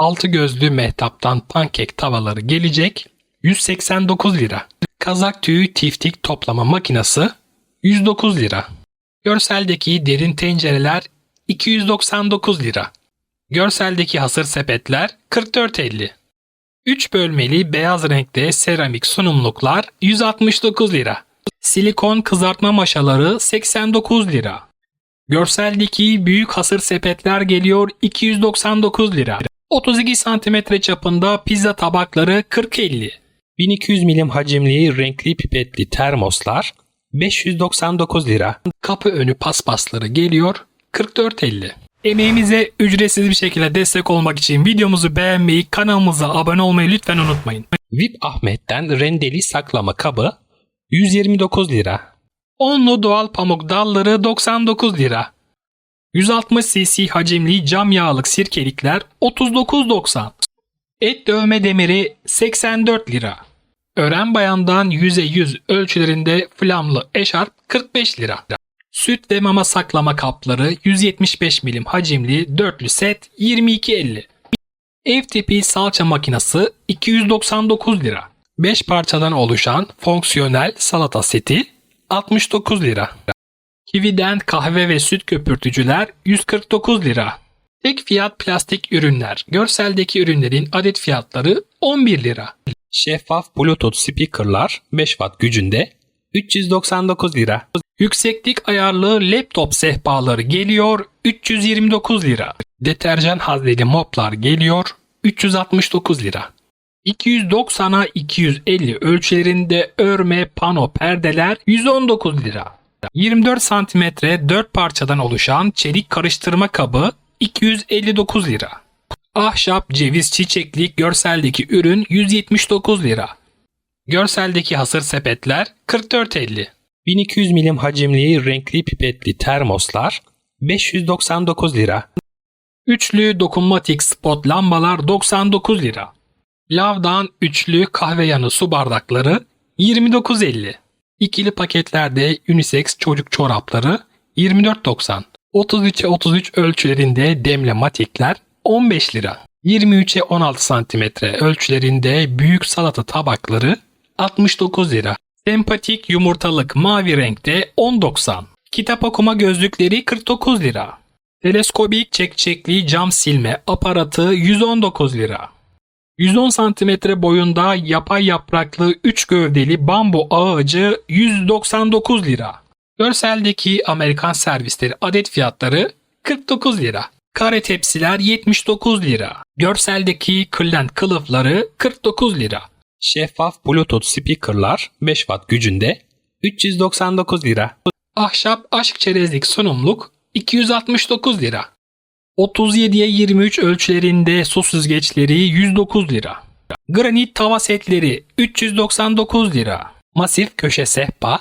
Altı gözlü mehtaptan pankek tavaları gelecek 189 lira. Kazak tüyü tiftik toplama makinesi 109 lira. Görseldeki derin tencereler 299 lira. Görseldeki hasır sepetler 44.50. 3 bölmeli beyaz renkte seramik sunumluklar 169 lira. Silikon kızartma maşaları 89 lira. Görseldeki büyük hasır sepetler geliyor 299 lira. 32 santimetre çapında pizza tabakları 40-50. 1200 milim hacimli renkli pipetli termoslar 599 lira. Kapı önü paspasları geliyor 44.50. Emeğimize ücretsiz bir şekilde destek olmak için videomuzu beğenmeyi, kanalımıza abone olmayı lütfen unutmayın. VIP Ahmet'ten rendeli saklama kabı 129 lira. Onlu doğal pamuk dalları 99 lira. 160 cc hacimli cam yağlık sirkelikler 39.90. Et dövme demiri 84 lira. Ören bayandan 100'e 100 ölçülerinde flamlı eşarp 45 lira. Süt ve mama saklama kapları 175 milim hacimli dörtlü set 22.50. Ev tipi salça makinesi 299 lira. 5 parçadan oluşan fonksiyonel salata seti 69 lira. Kivi'den kahve ve süt köpürtücüler 149 lira. Tek fiyat plastik ürünler. Görseldeki ürünlerin adet fiyatları 11 lira. Şeffaf Bluetooth speakerlar 5 watt gücünde 399 lira. Yükseklik ayarlı laptop sehpaları geliyor 329 lira. Deterjan hazneli moplar geliyor 369 lira. 290'a 250 ölçülerinde örme pano perdeler 119 lira. 24 santimetre 4 parçadan oluşan çelik karıştırma kabı 259 lira. Ahşap ceviz çiçeklik görseldeki ürün 179 lira. Görseldeki hasır sepetler 44.50. 1200 milim hacimli renkli pipetli termoslar 599 lira. Üçlü dokunmatik spot lambalar 99 lira. Lavdan üçlü kahve yanı su bardakları 29.50. İkili paketlerde unisex çocuk çorapları 24.90. 33'e 33 ölçülerinde demle matikler 15 lira. 23'e 16 santimetre ölçülerinde büyük salata tabakları 69 lira. Sempatik yumurtalık mavi renkte 10.90. Kitap okuma gözlükleri 49 lira. Teleskobik çekçekli cam silme aparatı 119 lira. 110 santimetre boyunda yapay yapraklı 3 gövdeli bambu ağacı 199 lira. Görseldeki Amerikan servisleri adet fiyatları 49 lira. Kare tepsiler 79 lira. Görseldeki kırlent kılıfları 49 lira. Şeffaf Bluetooth speakerlar 5 watt gücünde 399 lira. Ahşap aşk çerezlik sunumluk 269 lira. 37'ye 23 ölçülerinde su süzgeçleri 109 lira. Granit tava setleri 399 lira. Masif köşe sehpa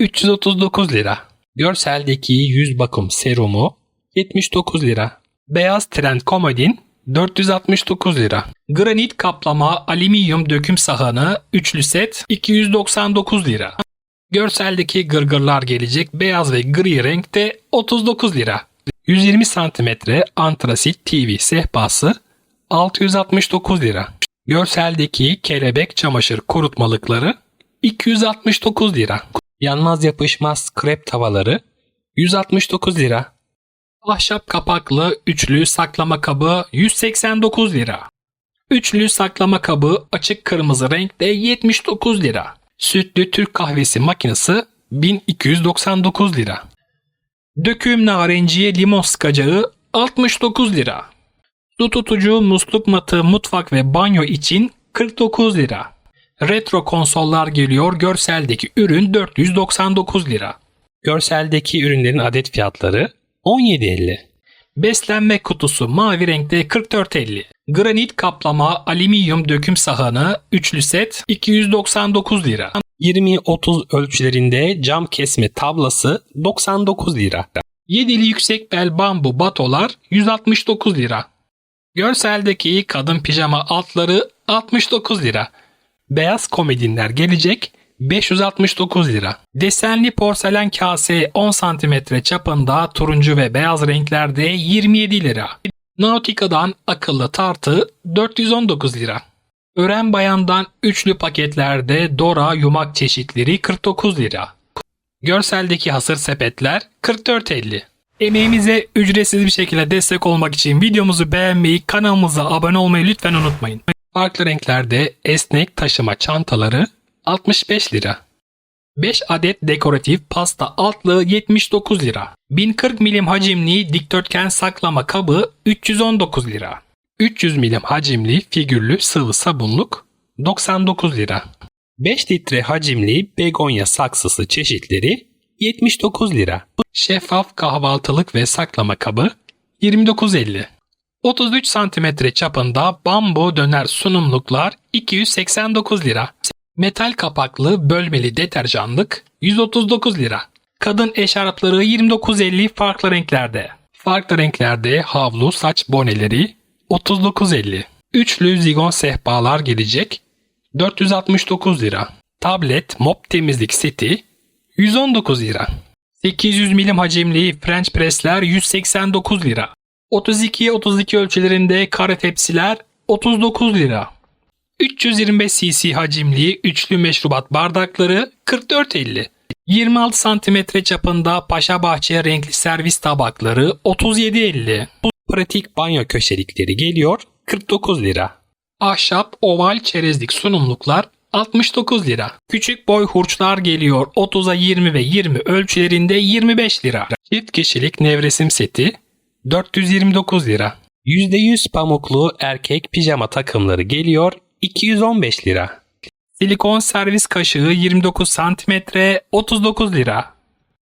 339 lira. Görseldeki yüz bakım serumu 79 lira. Beyaz trend komodin 469 lira. Granit kaplama alüminyum döküm sahanı üçlü set 299 lira. Görseldeki gırgırlar gelecek beyaz ve gri renkte 39 lira. 120 santimetre antrasit TV sehpası 669 lira. Görseldeki kelebek çamaşır kurutmalıkları 269 lira. Yanmaz yapışmaz krep tavaları 169 lira. Ahşap kapaklı üçlü saklama kabı 189 lira. Üçlü saklama kabı açık kırmızı renkte 79 lira. Sütlü Türk kahvesi makinesi 1299 lira. Döküm narenciye limon sıkacağı 69 lira. Su tutucu musluk matı mutfak ve banyo için 49 lira. Retro konsollar geliyor görseldeki ürün 499 lira. Görseldeki ürünlerin adet fiyatları 17.50. Beslenme kutusu mavi renkte 44.50. Granit kaplama alüminyum döküm sahanı üçlü set 299 lira. 20-30 ölçülerinde cam kesme tablası 99 lira. Yedili yüksek bel bambu batolar 169 lira. Görseldeki kadın pijama altları 69 lira. Beyaz komedinler gelecek 569 lira. Desenli porselen kase 10 cm çapında turuncu ve beyaz renklerde 27 lira. Nautica'dan akıllı tartı 419 lira. Ören Bayan'dan üçlü paketlerde Dora yumak çeşitleri 49 lira. Görseldeki hasır sepetler 44.50. Emeğimize ücretsiz bir şekilde destek olmak için videomuzu beğenmeyi, kanalımıza abone olmayı lütfen unutmayın. Farklı renklerde esnek taşıma çantaları 65 lira. 5 adet dekoratif pasta altlığı 79 lira. 1040 milim hacimli dikdörtgen saklama kabı 319 lira. 300 milim hacimli figürlü sıvı sabunluk 99 lira. 5 litre hacimli begonya saksısı çeşitleri 79 lira. Şeffaf kahvaltılık ve saklama kabı 29.50. 33 santimetre çapında bambu döner sunumluklar 289 lira. Metal kapaklı bölmeli deterjanlık 139 lira. Kadın eşarpları 29.50 farklı renklerde. Farklı renklerde havlu saç boneleri 39.50. Üçlü zigon sehpalar gelecek 469 lira. Tablet mop temizlik seti 119 lira. 800 milim hacimli French pressler 189 lira. 32'ye 32 ölçülerinde kare tepsiler 39 lira. 325 cc hacimli üçlü meşrubat bardakları 44.50. 26 santimetre çapında Paşa Bahçe renkli servis tabakları 37.50. Bu pratik banyo köşelikleri geliyor 49 lira. Ahşap oval çerezlik sunumluklar 69 lira. Küçük boy hurçlar geliyor 30'a 20 ve 20 ölçülerinde 25 lira. Çift kişilik nevresim seti 429 lira. %100 pamuklu erkek pijama takımları geliyor 215 lira. Silikon servis kaşığı 29 cm 39 lira.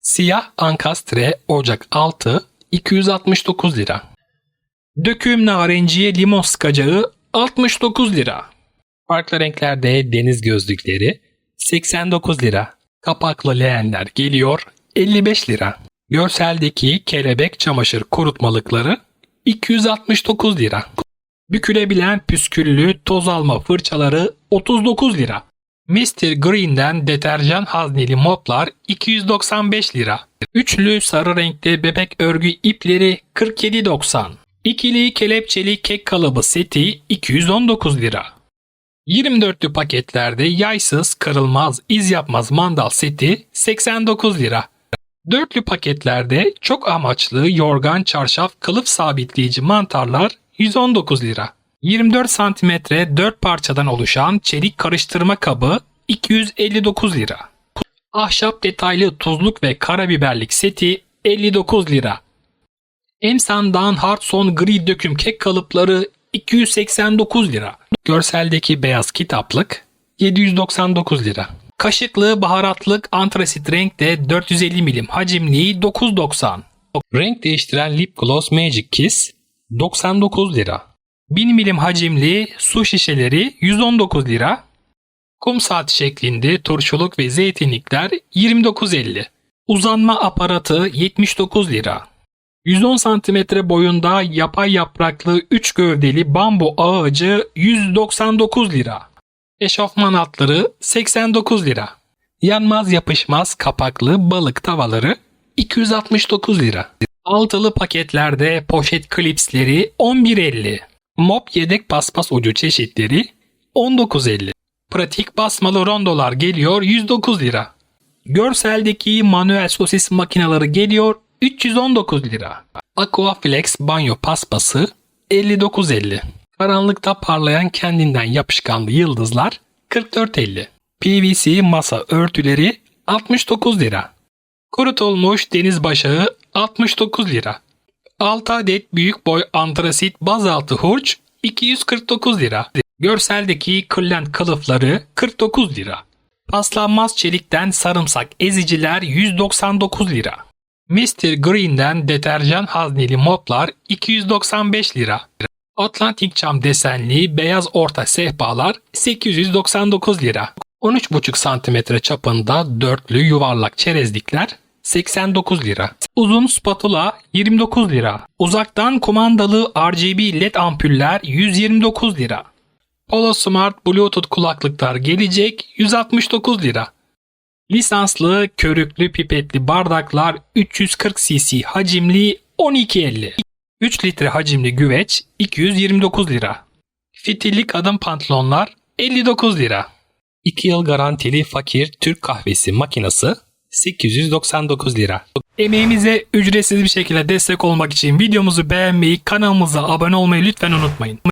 Siyah ankastre ocak altı 269 lira. Döküm narenciye limon sıkacağı 69 lira. Farklı renklerde deniz gözlükleri 89 lira. Kapaklı leğenler geliyor 55 lira. Görseldeki kelebek çamaşır kurutmalıkları 269 lira. Bükülebilen püsküllü toz alma fırçaları 39 lira. Mr. Green'den deterjan hazneli moplar 295 lira. Üçlü sarı renkli bebek örgü ipleri 47.90. İkili kelepçeli kek kalıbı seti 219 lira. 24'lü paketlerde yaysız, kırılmaz, iz yapmaz mandal seti 89 lira. Dörtlü paketlerde çok amaçlı yorgan çarşaf kılıf sabitleyici mantarlar 119 lira. 24 santimetre 4 parçadan oluşan çelik karıştırma kabı 259 lira. Ahşap detaylı tuzluk ve karabiberlik seti 59 lira. Emsan'dan Hartson gri döküm kek kalıpları 289 lira. Görseldeki beyaz kitaplık 799 lira. Kaşıklı baharatlık antrasit renkte 450 milim hacimli 9.90. Renk değiştiren lip gloss Magic Kiss 99 lira. 1000 milim hacimli su şişeleri 119 lira. Kum saati şeklinde turşuluk ve zeytinlikler 29.50. Uzanma aparatı 79 lira. 110 cm boyunda yapay yapraklı 3 gövdeli bambu ağacı 199 lira. Eşofman altları 89 lira. Yanmaz yapışmaz kapaklı balık tavaları 269 lira. Altılı paketlerde poşet klipsleri 11.50. Mop yedek paspas ucu çeşitleri 19.50. Pratik basmalı rondolar geliyor 109 lira. Görseldeki manuel sosis makineleri geliyor 319 lira. Aquaflex banyo paspası 59.50. Karanlıkta parlayan kendinden yapışkanlı yıldızlar 44.50. PVC masa örtüleri 69 lira. Kurutulmuş deniz başağı 69 lira. 6 adet büyük boy antrasit bazaltı hurç 249 lira. Görseldeki kırlent kılıfları 49 lira. Paslanmaz çelikten sarımsak eziciler 199 lira. Mr. Green'den deterjan hazneli moplar 295 lira. Atlantik cam desenli beyaz orta sehpalar 899 lira. 13,5 cm çapında dörtlü yuvarlak çerezlikler 89 lira. Uzun spatula 29 lira. Uzaktan kumandalı RGB LED ampuller 129 lira. Polo Smart Bluetooth kulaklıklar gelecek 169 lira. Lisanslı körüklü pipetli bardaklar 340 cc hacimli 12.50. 3 litre hacimli güveç 229 lira. Fitillik adım pantolonlar 59 lira. 2 yıl garantili fakir Türk kahvesi makinesi 899 lira. Emeğimize ücretsiz bir şekilde destek olmak için videomuzu beğenmeyi, kanalımıza abone olmayı lütfen unutmayın.